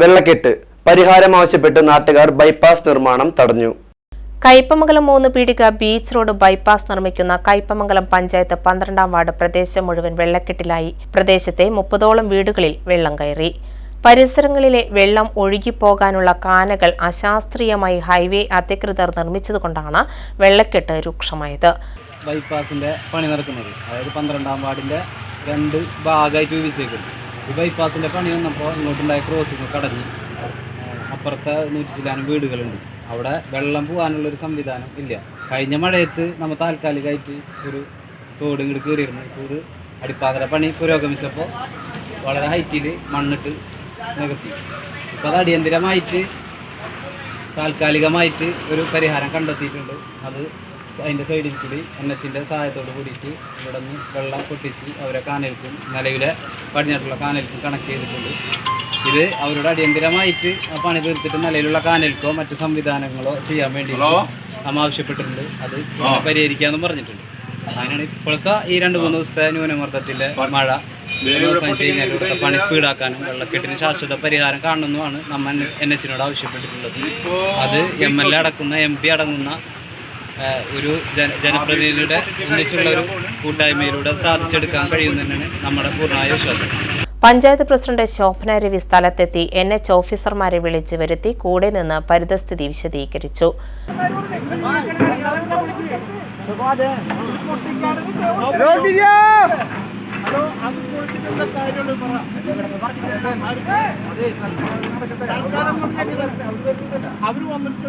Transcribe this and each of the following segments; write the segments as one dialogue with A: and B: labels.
A: വെള്ളക്കെട്ട്. പരിഹാരം ആവശ്യപ്പെട്ട് നാട്ടുകാർ ബൈപ്പാസ് നിർമ്മാണം തടഞ്ഞു.
B: കയ്പമംഗലം മൂന്ന് പീടിക ബീച്ച് റോഡ് ബൈപ്പാസ് നിർമ്മിക്കുന്ന കയ്പമംഗലം പഞ്ചായത്ത് പന്ത്രണ്ടാം വാർഡ് പ്രദേശം മുഴുവൻ വെള്ളക്കെട്ടിലായി. പ്രദേശത്തെ മുപ്പതോളം വീടുകളിൽ വെള്ളം കയറി. പരിസരങ്ങളിലെ വെള്ളം ഒഴുകിപ്പോകാനുള്ള കാനകൾ അശാസ്ത്രീയമായി ഹൈവേ അധികൃതർ നിർമ്മിച്ചതുകൊണ്ടാണ് വെള്ളക്കെട്ട് രൂക്ഷമായത്.
C: ബൈപ്പാസിന്റെ പണി നടക്കുന്നത്. അതായത് പന്ത്രണ്ടാം വാർഡിന്റെ രണ്ട് ഭാഗമായിട്ട് വിഭജിച്ചേക്കുന്നത് ഈ ബൈപ്പാസിന്റെ പണി വന്നപ്പോൾ ഇങ്ങോട്ടുണ്ടായ ക്രോസിങ് കടഞ്ഞ്. അപ്പുറത്തെ നൂറ്റി ചില്ലാനും വീടുകളുണ്ട്. അവിടെ വെള്ളം പോകാനുള്ളൊരു സംവിധാനം ഇല്ല. കഴിഞ്ഞ മഴയത്ത് നമ്മൾ താൽക്കാലികമായിട്ട് ഒരു തോട് ഇങ്ങോട്ട് കയറിയിരുന്നു തോട് അടിപ്പാതര പണി പുരോഗമിച്ചപ്പോൾ വളരെ ഹൈറ്റിൽ മണ്ണിട്ട് നികത്തി. ഇപ്പോൾ അത് അടിയന്തിരമായിട്ട് താൽക്കാലികമായിട്ട് ഒരു പരിഹാരം കണ്ടെത്തിയിട്ടുണ്ട്. അത് അതിന്റെ സൈഡിൽ കൂടി എൻ എച്ചിന്റെ സഹായത്തോട് കൂടിയിട്ട് ഇവിടെ നിന്ന് വെള്ളം പൊട്ടിച്ച് അവരെ കാനൽക്കും നിലവിലെ പടിഞ്ഞാട്ടുള്ള കാനൽക്കും കണക്ട് ചെയ്തിട്ടുണ്ട്. ഇത് അവരുടെ അടിയന്തിരമായിട്ട് ആ പണി തീർത്തിട്ട് നിലയിലുള്ള കാനൽക്കോ മറ്റ് സംവിധാനങ്ങളോ ചെയ്യാൻ വേണ്ടി നമ്മൾ ആവശ്യപ്പെട്ടിട്ടുണ്ട്. അത് പരിഹരിക്കാമെന്നും പറഞ്ഞിട്ടുണ്ട്. അങ്ങനെയാണ് ഇപ്പോഴത്തെ ഈ രണ്ട് മൂന്ന് ദിവസത്തെ ന്യൂനമർദ്ദത്തിന്റെ മഴ പണി സ്പീഡാക്കാനും വെള്ളക്കെട്ടിന് ശാശ്വത പരിഹാരം കാണണമെന്നുമാണ് നമ്മൾ എൻ എച്ചിനോട് ആവശ്യപ്പെട്ടിട്ടുള്ളത്. അത് എം എൽ എ അടക്കുന്ന എം പി അടങ്ങുന്ന ഒരു ജന ജനപ്രതിനിധിയുടെ ഒന്നിച്ചുള്ള ഒരു കൂട്ടായ്മയിലൂടെ സാധിച്ചെടുക്കാൻ കഴിയുന്നതിനാണ് നമ്മുടെ പൂർണമായ വിശ്വാസം.
B: പഞ്ചായത്ത് പ്രസിഡന്റ് ശോഭന രവി സ്ഥലത്തെത്തി എൻ എച്ച് ഓഫീസർമാരെ വിളിച്ചു വരുത്തി കൂടെ നിന്ന് പരിതസ്ഥിതി വിശദീകരിച്ചു.
D: അവർ വന്നിട്ട്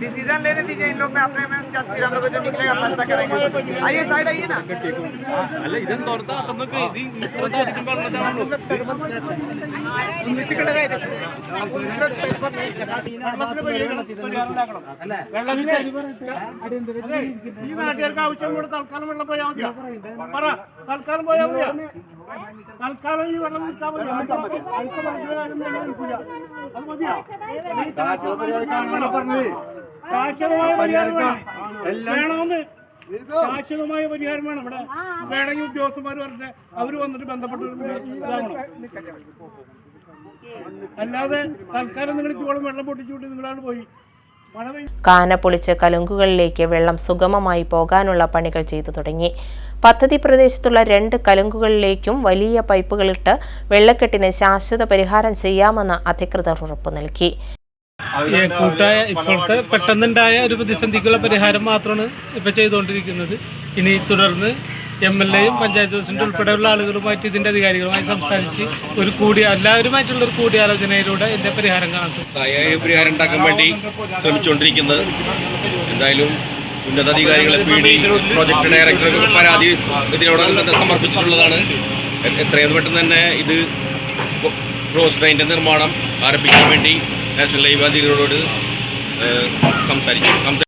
D: डिसीजन लेने दीजिए इन लोग में अपने में क्या फिर हम लोग जो निकलेगा फैसला करेंगे आइए साइड आइए ना
C: അല്ല ഇതെന്തോർത്താ നമുക്ക്
D: ഈ നാട്ടുകാർക്ക് ആവശ്യം കൂടെ തൽക്കാലം വെള്ളം പോയാൽ മതിയോ പറ തൽക്കാലം പോയാൽ മതിയോ തൽക്കാലം ഈ വെള്ളം വിട്ടാൽ മതി അടുത്ത മനുഷ്യരുടെ കാര്യം തന്നെ നിൽക്കില്ല അത് മതിയോ ശാശ്വതമായ പരിഹാരം വേണം വേണമെന്ന് ശാശ്വതമായ പരിഹാരം വേണം ഇവിടെ വേണമെങ്കിൽ ഉദ്യോഗസ്ഥന്മാർ പറഞ്ഞ അവർ വന്നിട്ട് ബന്ധപ്പെട്ട് ഇതാവണം അല്ലാതെ തൽക്കാലം നിങ്ങൾ ഇപ്പോഴും വെള്ളം പൊട്ടിച്ചുകൊണ്ട് നിങ്ങളാണ് പോയി
B: കാന പൊളിച്ച് കലുങ്കുകളിലേക്ക് വെള്ളം സുഗമമായി പോകാനുള്ള പണികൾ ചെയ്തു തുടങ്ങി പദ്ധതി പ്രദേശത്തുള്ള രണ്ട് കലുങ്കുകളിലേക്കും വലിയ പൈപ്പുകളിട്ട് വെള്ളക്കെട്ടിന് ശാശ്വത പരിഹാരം ചെയ്യാമെന്ന് അധികൃതർ ഉറപ്പു നൽകി.
E: കൂട്ടായ ഇപ്പോഴത്തെ പെട്ടെന്നുണ്ടായ ഒരു പ്രതിസന്ധിക്കുള്ള പരിഹാരം മാത്രമാണ് ഇപ്പൊ ചെയ്തുകൊണ്ടിരിക്കുന്നത്. ഇനി തുടർന്ന് എം എൽ എയും പഞ്ചായത്ത് പ്രസിഡന്റ് ഉൾപ്പെടെയുള്ള ആളുകളുമായിട്ട് ഇതിന്റെ അധികാരികളുമായി സംസാരിച്ച് ഒരു കൂടിയ എല്ലാവരുമായിട്ടുള്ള ഒരു കൂടിയാലോചനയിലൂടെ ഇതിന്റെ പരിഹാരം കാണാൻ
F: പരിഹാരം ഉണ്ടാക്കാൻ വേണ്ടി ശ്രമിച്ചുകൊണ്ടിരിക്കുന്നത്. എന്തായാലും ഉന്നതാധികാരികളെ പി പ്രോജക്ട് ഡയറക്ടർക്ക് പരാതി ഇതിനോട് സമർപ്പിച്ചിട്ടുള്ളതാണ്. എ- എത്രയും പെട്ടെന്ന് തന്നെ ഇത് ക്രോസ് ഡ്രെയിന്റെ നിർമ്മാണം ആരംഭിക്കാൻ വേണ്ടി നാഷണൽ ഹൈവേ അധികൃതരോട് സംസാരിക്കും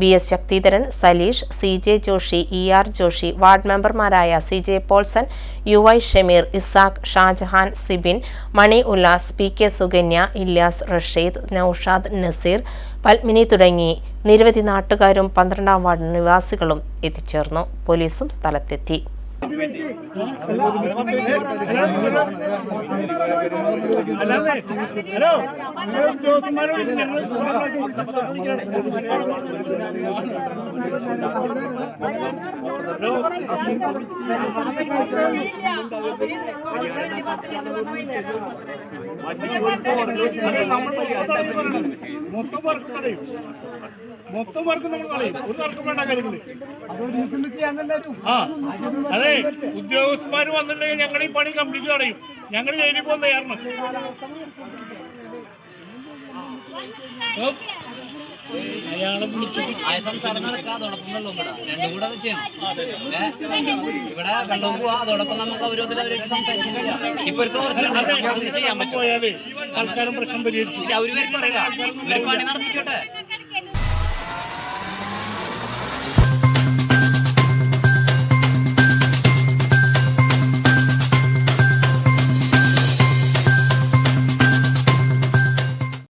B: B S Sakthidharan Saleesh C J Joshi E R Joshi ward മെമ്പർമാരായ C J Paulson U I Shameer Isaq Shajahan Sibin Mani Ullas P K Sukanya Ilyas Rasheed Noushad Naseer Padmini തുടങ്ങി നിരവധി നാട്ടുകാരും പന്ത്രണ്ടാം ward നിവാസികളും എത്തിച്ചേർന്നു. പോലീസും സ്ഥലത്തെത്തി.
D: അല്ലാതെ hello ഉദ്യോഗസ്ഥന്മാരോട് ഞങ്ങൾ മൊത്തം വർക്ക് കളയും മൊത്തം വർക്ക് നമ്മൾ കളയും ഒരു തർക്കം വേണ്ട കാര്യങ്ങൾ. ആ അതെ ഉദ്യോഗസ്ഥന്മാർ വന്നിട്ടുണ്ടെങ്കിൽ ഞങ്ങൾ ഈ പണി കംപ്ലീറ്റ് തടയും ഞങ്ങൾ ജയിലിൽ പോകാൻ തയ്യാറാണ്. അയാളെ വിളിച്ചു
C: ആയ സ്ഥലങ്ങളൊക്കെ അതോടൊപ്പം വെള്ളം കൂടാ രണ്ടും കൂടെ അത് ചെയ്യണം? ഇവിടെ വെള്ളം പോവാ അതോടൊപ്പം നമുക്ക് അവരോട് അവരൊക്കെ സംസാരിക്കാൻ കഴിയാം ഇപ്പൊ ഒരു തോർച്ച ചെയ്യാൻ പറ്റും.
D: തൽക്കാലം പ്രശ്നം പരിഹരിച്ചു.
C: അവർ വരും ഇവർ ഇവർ പണി നടത്തിക്കോട്ടെ.